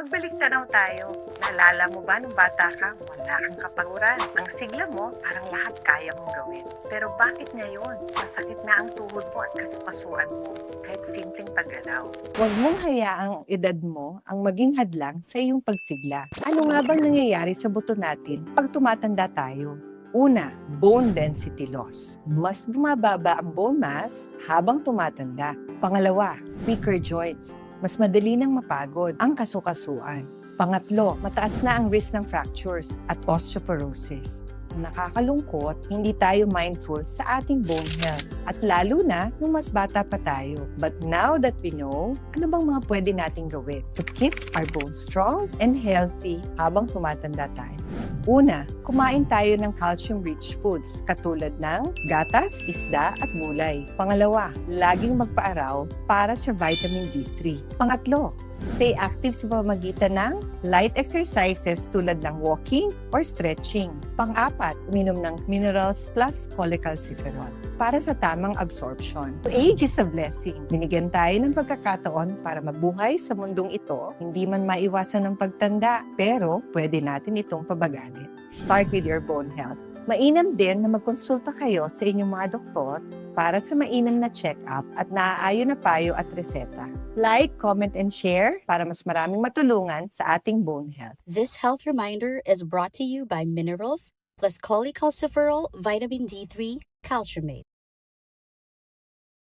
Magbalik tanaw tayo. Naalala mo ba nung bata ka, wala kang kapanguran. Ang sigla mo, parang lahat kaya mong gawin. Pero bakit ngayon? Masakit na ang tuhod mo at kasukasuan mo. Kahit simpleng paggalaw. Huwag mong hayaang edad mo ang maging hadlang sa iyong pagsigla. Ano nga bang nangyayari sa buto natin pag tumatanda tayo? Una, bone density loss. Mas bumababa ang bone mass habang tumatanda. Pangalawa, weaker joints. Mas madali nang mapagod ang kasukasuan. Pangatlo, mataas na ang risk ng fractures at osteoporosis. Nakakalungkot, hindi tayo mindful sa ating bone health at lalo na nung mas bata pa tayo. But now that we know, ano bang mga pwede nating gawin to keep our bones strong and healthy habang tumatanda tayo? Una, kumain tayo ng calcium-rich foods katulad ng gatas, isda at gulay. Pangalawa, laging magpaaraw para sa vitamin D3. Pangatlo, stay active sa pamamagitan ng light exercises tulad ng walking or stretching. Pang-apat, uminom ng minerals plus cholecalciferol para sa tamang absorption. Age is a blessing. Binigyan tayo ng pagkakataon para mabuhay sa mundong ito. Hindi man maiwasan ng pagtanda, pero pwede natin itong pabagalin. Start with your bone health. Mainam din na magkonsulta kayo sa inyong mga doktor para sa mainam na check-up at naaayon na payo at reseta. Like, comment, and share para mas maraming matulungan sa ating bone health. This health reminder is brought to you by Minerals plus cholecalciferol, vitamin D3, Calciumate.